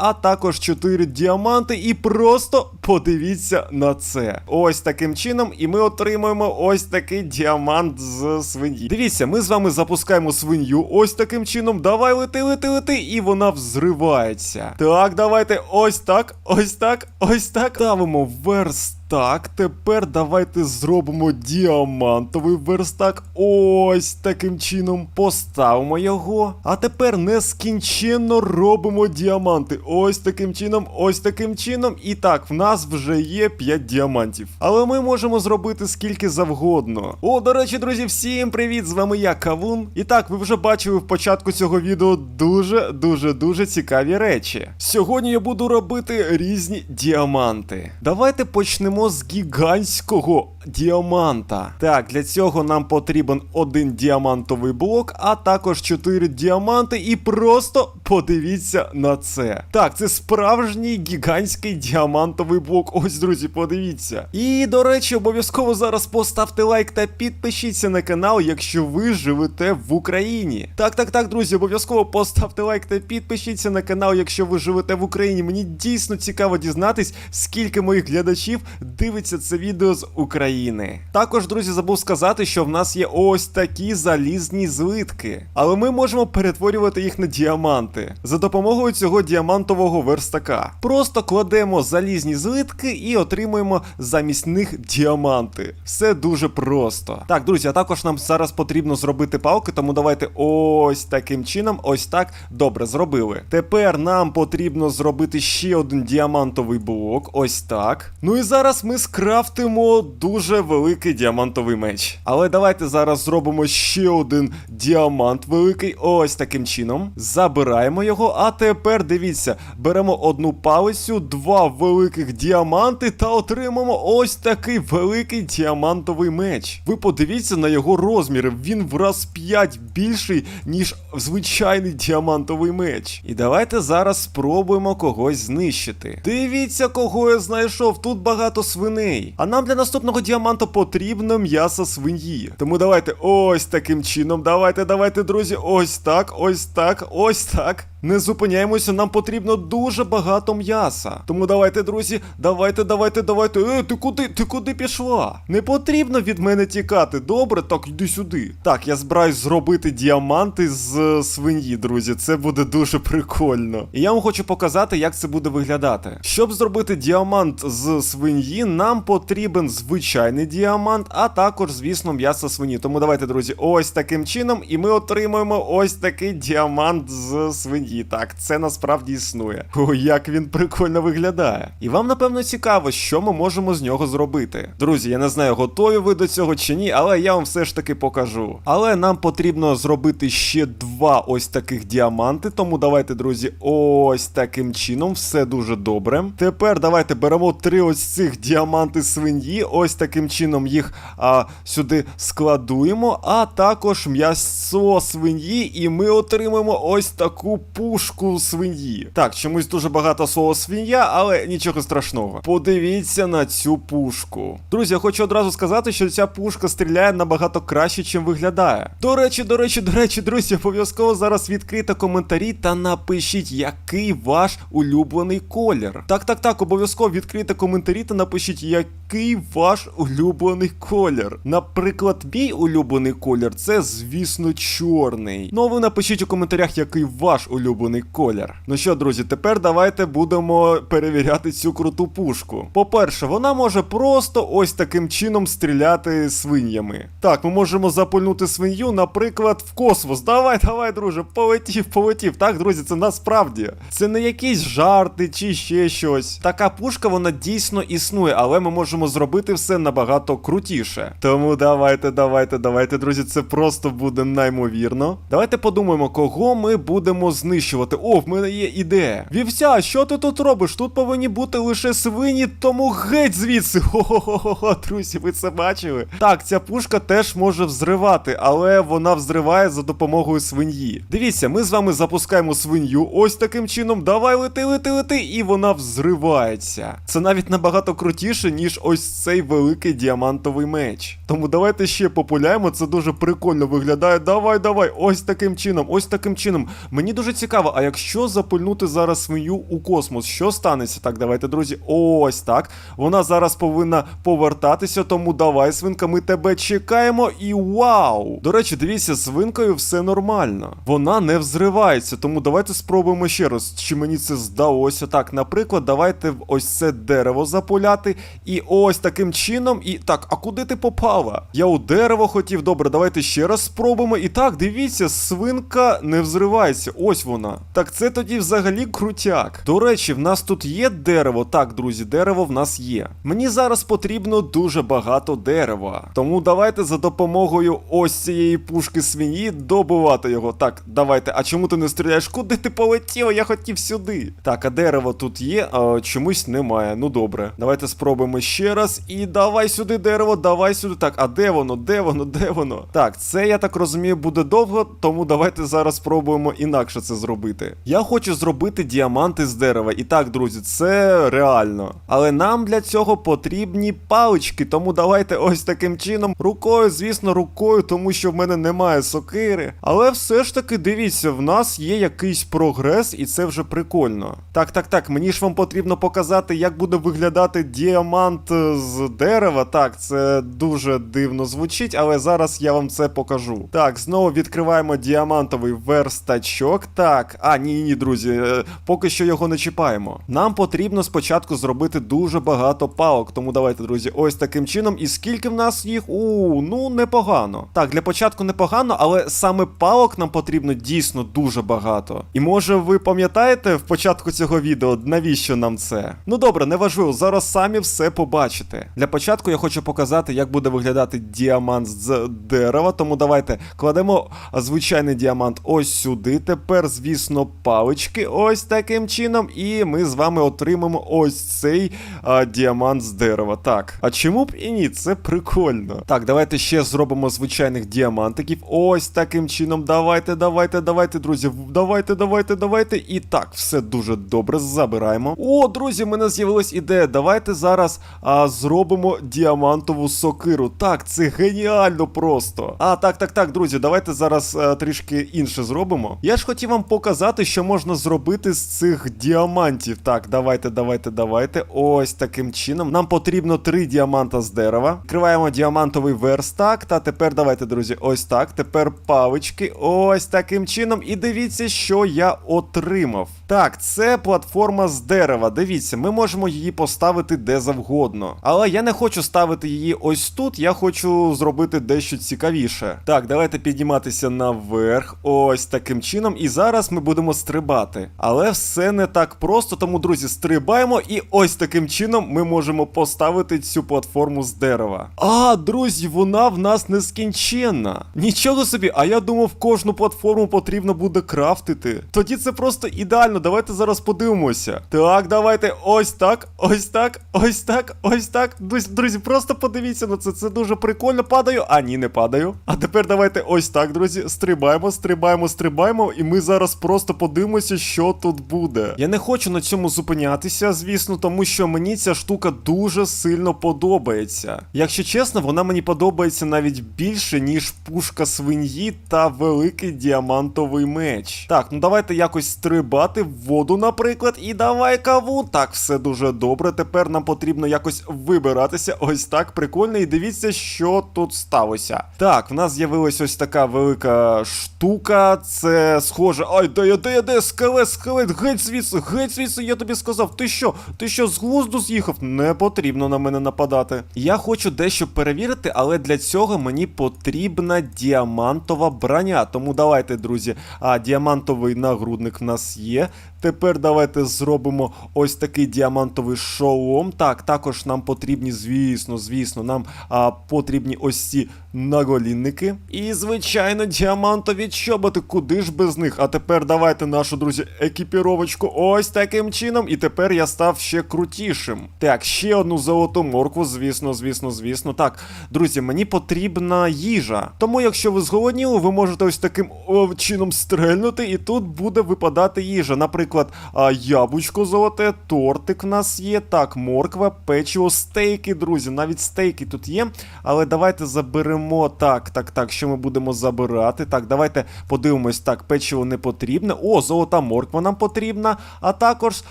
а також 4 діаманти. І просто подивіться на це. Ось таким чином, і ми отримуємо ось такий діамант з свиньї. Дивіться, ми з вами запускаємо свинью ось таким чином. Давай лети, лети, лети, і вона взривається. Так, давайте ось так, ось так, ось так. Ставимо верст. Так, тепер давайте зробимо діамантовий верстак. Ось таким чином. Поставимо його. А тепер нескінченно робимо діаманти. Ось таким чином, ось таким чином. І так, в нас вже є 5 діамантів. Але ми можемо зробити скільки завгодно. О, до речі, друзі, всім привіт! З вами я, Кавун. І так, ви вже бачили в початку цього відео дуже, дуже, дуже цікаві речі. Сьогодні я буду робити різні діаманти. Давайте почнемо з гігантського діаманта. Так, для цього нам потрібен один діамантовий блок, а також 4 діаманти. І просто подивіться на це. Так, це справжній гігантський діамантовий блок. Ось, друзі, подивіться. І, до речі, обов'язково зараз поставте лайк та підпишіться на канал, якщо ви живете в Україні. Так, так, так, друзі, обов'язково поставте лайк та підпишіться на канал, якщо ви живете в Україні. Мені дійсно цікаво дізнатись, скільки моїх глядачів дивиться це відео з України. Також, друзі, забув сказати, що в нас є ось такі залізні злитки, але ми можемо перетворювати їх на діаманти за допомогою цього діамантового верстака. Просто кладемо залізні злитки і отримуємо замість них діаманти. Все дуже просто. Так, друзі, а також нам зараз потрібно зробити палки, тому давайте ось таким чином, ось так. Добре, зробили. Тепер нам потрібно зробити ще один діамантовий блок. Ось так. Ну і зараз ми скрафтимо дуже великий діамантовий меч. Але давайте зараз зробимо ще один діамант великий. Ось таким чином. Забираємо його. А тепер дивіться, беремо одну палицю, два великих діаманти та отримаємо ось такий великий діамантовий меч. Ви подивіться на його розміри. Він в раз 5 більший, ніж звичайний діамантовий меч. І давайте зараз спробуємо когось знищити. Дивіться, кого я знайшов. Тут багато свиней. А нам для наступного діаманту потрібно м'ясо свиньї. Тому давайте ось таким чином. Давайте, давайте, друзі, ось так, ось так, ось так. Не зупиняємося, нам потрібно дуже багато м'яса. Тому давайте, друзі, давайте, давайте, давайте. Е, ти куди? Ти куди пішла? Не потрібно від мене тікати. Добре, так йди сюди. Так, я збираюсь зробити діаманти з е, свиньї, друзі. Це буде дуже прикольно. І я вам хочу показати, як це буде виглядати. Щоб зробити діамант з свиньї, нам потрібен звичайний діамант, а також, звісно, м'ясо свині. Тому давайте, друзі, ось таким чином, і ми отримуємо ось такий діамант з свині. Так, це насправді існує. О, як він прикольно виглядає. І вам, напевно, цікаво, що ми можемо з нього зробити. Друзі, я не знаю, готові ви до цього чи ні, але я вам все ж таки покажу. Але нам потрібно зробити ще два ось таких діаманти. Тому давайте, друзі, ось таким чином. Все дуже добре. Тепер давайте беремо три ось цих діаманти свиньї. Ось таким чином їх а, сюди складуємо. А також м'ясо свиньї, і ми отримаємо ось таку пушку свиньї. Так, чомусь дуже багато слова свинья, але нічого страшного. Подивіться на цю пушку. Друзі, я хочу одразу сказати, що ця пушка стріляє набагато краще, чим виглядає. До речі, до речі, до речі, друзі, обов'язково зараз відкрийте коментарі та напишіть, який ваш улюблений колір. Так, так, так, обов'язково відкрийте коментарі та напишіть, який ваш улюблений колір. Наприклад, мій улюблений колір це, звісно, чорний. Ну а ви напишіть у коментарях, який ваш улюблений колір. Ну що, друзі, тепер давайте будемо перевіряти цю круту пушку. По-перше, вона може просто ось таким чином стріляти свиньями. Так, ми можемо запульнути свинью, наприклад, в космос. Давай, давай, друже, полетів, полетів. Так, друзі, це насправді. Це не якісь жарти чи ще щось. Така пушка, вона дійсно існує, але ми можемо зробити все набагато крутіше. Тому давайте, давайте, давайте, друзі, це просто буде неймовірно. Давайте подумаємо, кого ми будемо знищувати. О, в мене є ідея. Вівся, що ти тут робиш? Тут повинні бути лише свині, тому геть звідси. Хо-хо-хо, друзі, ви це бачили? Так, ця пушка теж може взривати, але вона взриває за допомогою свиньї. Дивіться, ми з вами запускаємо свинью ось таким чином. Давай лети, лети, лети, і вона взривається. Це навіть набагато крутіше, ніж ось цей великий діамантовий меч. Тому давайте ще популяємо, це дуже прикольно виглядає. Давай, давай, ось таким чином, ось таким чином. Мені дуже цікаво, а якщо запульнути зараз свиню у космос, що станеться? Так, давайте, друзі, ось так. Вона зараз повинна повертатися, тому давай, свинка, ми тебе чекаємо і вау! До речі, дивіться, з свинкою все нормально. Вона не взривається, тому давайте спробуємо ще раз, чи мені це здалося. Так, наприклад, давайте ось це дерево запуляти. І ось таким чином. І так, а куди ти попала? Я у дерево хотів. Добре, давайте ще раз спробуємо. І так, дивіться, свинка не взривається. Ось вона. Так це тоді взагалі крутяк. До речі, в нас тут є дерево. Так, друзі, дерево в нас є. Мені зараз потрібно дуже багато дерева. Тому давайте за допомогою ось цієї пушки свині добувати його. Так, давайте. А чому ти не стріляєш? Куди ти полетіла? Я хотів сюди. Так, а дерево тут є, а чомусь немає. Ну добре. Давайте спробуємо ще раз. І давай сюди дерево, давай сюди. Так, а де воно? Де воно? Де воно? Так, це я так розумію буде довго, тому давайте зараз спробуємо інакше це зробити. Я хочу зробити діаманти з дерева. І так, друзі, це реально. Але нам для цього потрібні палички, тому давайте ось таким чином. Рукою, звісно, рукою, тому що в мене немає сокири. Але все ж таки, дивіться, в нас є якийсь прогрес, і це вже прикольно. Так, так, так, мені ж вам потрібно показати, як буде виглядати діамант е, з дерева. Так, це дуже дивно звучить, але зараз я вам це покажу. Так, знову відкриваємо діамантовий верстачок. Так, а, ні, ні, друзі, е, поки що його не чіпаємо. Нам потрібно спочатку зробити дуже багато палок. Тому давайте, друзі, ось таким чином. І скільки в нас їх? У, ну непогано. Так, для початку непогано, але саме палок нам потрібно дійсно дуже багато. І може ви пам'ятаєте в початку цього відео, навіщо нам це? Ну добре, не важливо, зараз самі все побачите. Для початку я хочу показати, як буде виглядати діамант з дерева. Тому давайте кладемо звичайний діамант ось сюди. Тепер, звісно, палички ось таким чином. І ми з вами отримаємо ось цей а, діамант з дерева. Так. А чому б і ні? Це прикольно. Так, давайте ще зробимо звичайних діамантиків. Ось таким чином. Давайте, давайте, давайте, друзі. Давайте, давайте, давайте. І так, все дуже добре. Забираємо. О, друзі, в мене з'явилась ідея. Давайте зараз а, зробимо діамантову сокиру. Так, це геніально просто. А, так, так, так, друзі, давайте зараз а, трішки інше зробимо. Я ж хотів вам показати, що можна зробити з цих діамантів. Так, давайте, давайте, давайте. Ось таким чином. Нам потрібно три діаманта з дерева. Відкриваємо діамантовий верстак. Та тепер давайте, друзі, ось так. Тепер павички. Ось таким чином. І дивіться, що я отримав. Так, це платформа з дерева. Дивіться, ми можемо її поставити де завгодно. Але я не хочу ставити її ось тут. Я хочу зробити дещо цікавіше. Так, давайте підніматися наверх. Ось таким чином. І зараз ми будемо стрибати. Але все не так просто, тому, друзі, стрибаємо, і ось таким чином ми можемо поставити цю платформу з дерева. А, друзі, вона в нас нескінченна. Нічого собі, а я думав, кожну платформу потрібно буде крафтити. Тоді це просто ідеально. Давайте зараз подивимося. Так, давайте ось так, ось так, ось так, ось так. Друзі, просто подивіться на це. Це дуже прикольно. Падаю. А ні, не падаю. А тепер давайте ось так, друзі. Стрибаємо, стрибаємо, стрибаємо. І ми зараз просто подивимося, що тут буде. Я не хочу на цьому зупинятися, звісно, тому що мені ця штука дуже сильно подобається. Якщо чесно, вона мені подобається навіть більше, ніж пушка свиньї та великий діамантовий меч. Так, ну давайте якось стрибати в воду, наприклад, і давай каву. Так, все дуже добре. Тепер нам потрібно якось вибиратися. Ось так, прикольно. І дивіться, що тут сталося. Так, в нас з'явилась ось така велика штука. Це схоже. Ай, де я, де? Скелет, скелет, геть звідси, геть звідси, я тобі сказав. Ти що? Ти що з глузду з'їхав? Не потрібно на мене нападати. Я хочу дещо перевірити, але для цього мені потрібна діамантова броня. Тому давайте, друзі. А, діамантовий нагрудник в нас є. Тепер давайте зробимо ось такий діамантовий шолом. Так, також нам потрібні, звісно, звісно, нам а, потрібні ось ці наголінники. І, звичайно, діамантові чоботи. Куди ж без них? А тепер давайте нашу, друзі, екіпіровочку ось таким чином. І тепер я став ще крутішим. Так, ще одну золоту моркву, звісно, звісно, звісно. Так, друзі, мені потрібна їжа. Тому, якщо ви зголодніли, ви можете ось таким чином стрельнути, і тут буде випадати їжа. Наприклад, а, яблучко золоте, тортик в нас є. Так, морква, печиво, стейки, друзі. Навіть стейки тут є. Але давайте заберемо. Так, так, так. Що ми будемо забирати? Так, давайте подивимось. Так, печиво не потрібне. О, золота морква нам потрібна, а також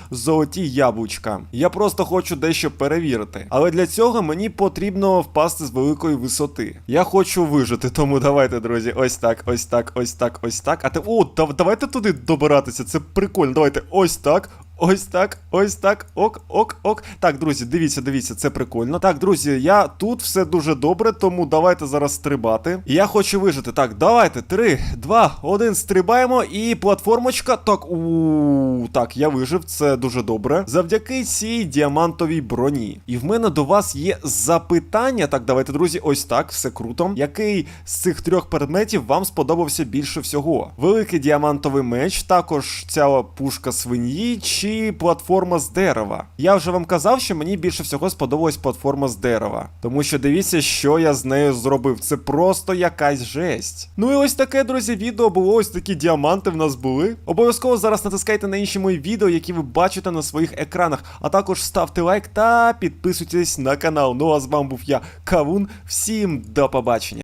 золоті яблучка. Я просто хочу дещо перевірити. Але для цього мені потрібно впасти з великої висоти. Я хочу вижити, тому давайте, друзі, ось так, ось так, ось так, ось так. А те, о, давайте туди добиратися. Це прикольно. Давайте ось так. Ось так, ось так, ок, ок, ок. Так, друзі, дивіться, дивіться, це прикольно. Так, друзі, я тут все дуже добре, тому давайте зараз стрибати. Я хочу вижити. Так, давайте. Три, два, один, стрибаємо. І платформочка. Так, у так, я вижив, це дуже добре. Завдяки цій діамантовій броні. І в мене до вас є запитання. Так, давайте, друзі, ось так, все круто. Який з цих трьох предметів вам сподобався більше всього? Великий діамантовий меч, також ця пушка свиньї чи платформа з дерева. Я вже вам казав, що мені більше всього сподобалась платформа з дерева. Тому що дивіться, що я з нею зробив. Це просто якась жесть. Ну і ось таке, друзі, відео було. Ось такі діаманти в нас були. Обов'язково зараз натискайте на інші мої відео, які ви бачите на своїх екранах. А також ставте лайк та підписуйтесь на канал. Ну а з вами був я, Кавун. Всім до побачення.